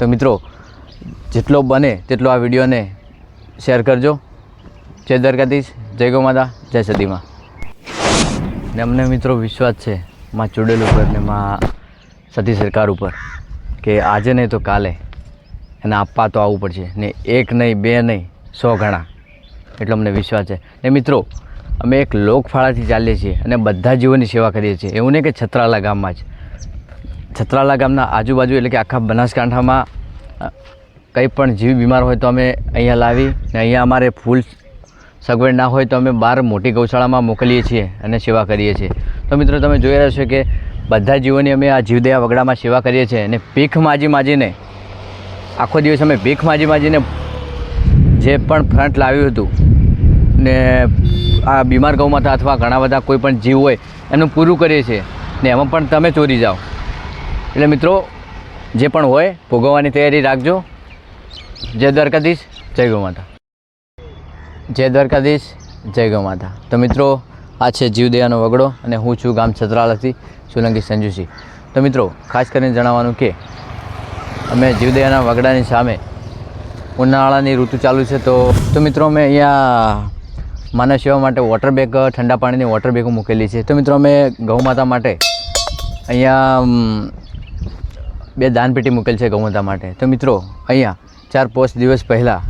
તો મિત્રો, જેટલો બને તેટલો આ વિડીયોને શેર કરજો. જય દ્વારકાધીશ, જય ગોમાતા, જય સદીમાં ને અમને મિત્રો વિશ્વાસ છે માં ચૂડેલ ઉપર ને માં સતી સરકાર ઉપર કે આજે નહીં તો કાલે એને આપવા તો આવવું પડશે. ને એક નહીં, બે નહીં, સો ગણા. એટલો અમને વિશ્વાસ છે. ને મિત્રો, અમે એક લોકફાળાથી ચાલીએ છીએ અને બધા જીવોની સેવા કરીએ છીએ. એવું નહીં કે છત્રાલા ગામમાં જ. છત્રાલા ગામના આજુબાજુ એટલે કે આખા બનાસકાંઠામાં કંઈ પણ જીવ બીમાર હોય તો અમે અહીંયા લાવી ને અહીંયા અમારે ફૂલ સગવડ ના હોય તો અમે બહાર મોટી ગૌશાળામાં મોકલીએ છીએ અને સેવા કરીએ છીએ. તો મિત્રો તમે જોઈ રહ્યા છો કે બધા જીવોની અમે આ જીવદયા વગડામાં સેવા કરીએ છીએ અને ભીખ માજી માજીને, આખો દિવસ અમે ભીખ માજી માજીને જે પણ ફ્રન્ટ લાવ્યું હતું ને આ બીમાર ગૌમાતા અથવા ઘણા બધા કોઈ પણ જીવ હોય એનું પૂરું કરીએ છીએ ને એમાં પણ તમે ચોરી જાઓ. એટલે મિત્રો, જે પણ હોય, ભોગવવાની તૈયારી રાખજો. જય દ્વારકાધીશ, જય ગૌ માતા. જય દ્વારકાધીશ, જય ગૌ માતા. તો મિત્રો, આ છે જીવદયાનો વગડો અને હું છું ગામ છત્રાલથી સોલંકી સંજુસિંહ તો મિત્રો, ખાસ કરીને જણાવવાનું કે, અમે જીવદયાના વગડાની સામે ઉનાળાની ઋતુ ચાલુ છે, તો તો મિત્રો, અમે અહીંયા માનવ સેવા માટે વોટર બેગ ઠંડા પાણીની વોટર બેગો મૂકેલી છે. તો મિત્રો, અમે ગૌ માતા માટે અહીંયા બે દાનપેટી મૂકેલ છે ગૌમાતા માટે. તો મિત્રો, અહીંયા ચાર પાંચ દિવસ પહેલાં,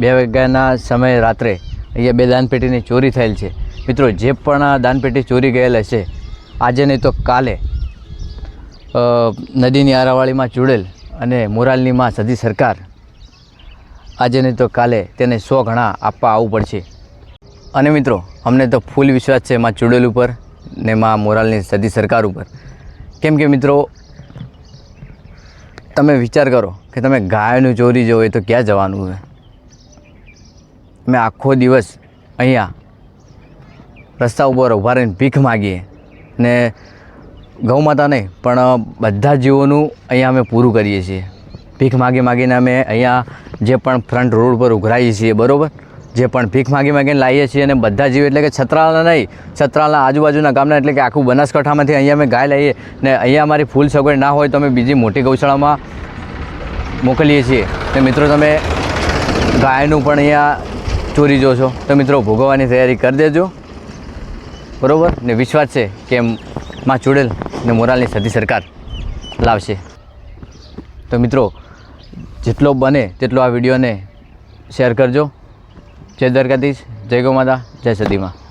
બે વાગ્યાના સમયે રાત્રે અહીંયા બે દાનપેટીની ચોરી થયેલ છે. મિત્રો, જે પણ આ દાનપેટી ચોરી ગયેલ હશે આજે નહીં તો કાલે નદીની આરાવાળીમાં ચૂડેલ અને મોરાલની માં સદી સરકાર આજે નહીં તો કાલે તેને સો ગણા આપવા આવવું પડશે. અને મિત્રો, અમને તો ફૂલ વિશ્વાસ છે માં ચૂડેલ ઉપર ને માં મોરાલની સદી સરકાર ઉપર. કેમ કે મિત્રો તમે વિચાર કરો કે તમે ગાયનું ચોરી જવો હોય તો ક્યાં જવાનું છે અમે આખો દિવસ અહીંયા રસ્તા ઉપર ઊભા રહીને ભીખ માગીએ ને ગૌ માતા નહીં, પણ બધા જીવોનું અહીંયા અમે પૂરું કરીએ છીએ. ભીખ માગી માગીને અમે અહીંયા જે પણ ફ્રન્ટ રોડ પર ઉઘરાઈએ છીએ, બરાબર? જે પણ ભીખ માગી માગીને લાવીએ છીએ અને બધા જીવ એટલે કે છત્રાલના નહીં છત્રાલના આજુબાજુના ગામના એટલે કે આખું બનાસકાંઠામાંથી અહીંયા અમે ગાય લઈએ ને અહીંયા અમારી ફૂલ સગવડ ના હોય તો અમે બીજી મોટી ગૌશાળામાં મોકલીએ છીએ. તો મિત્રો, તમે ગાયનું પણ અહીંયા ચોરી જોશો. તો મિત્રો, ભોગવવાની તૈયારી કરી દેજો. બરાબર? ને વિશ્વાસ છે કે માં ચૂડેલ ને મોરાલની સદી સરકાર લાવશે. તો મિત્રો, જેટલો બને તેટલો આ વિડીયોને શેર કરજો. જય દ્વારકાધીશ જય ગૌ માતા જય સદીમાં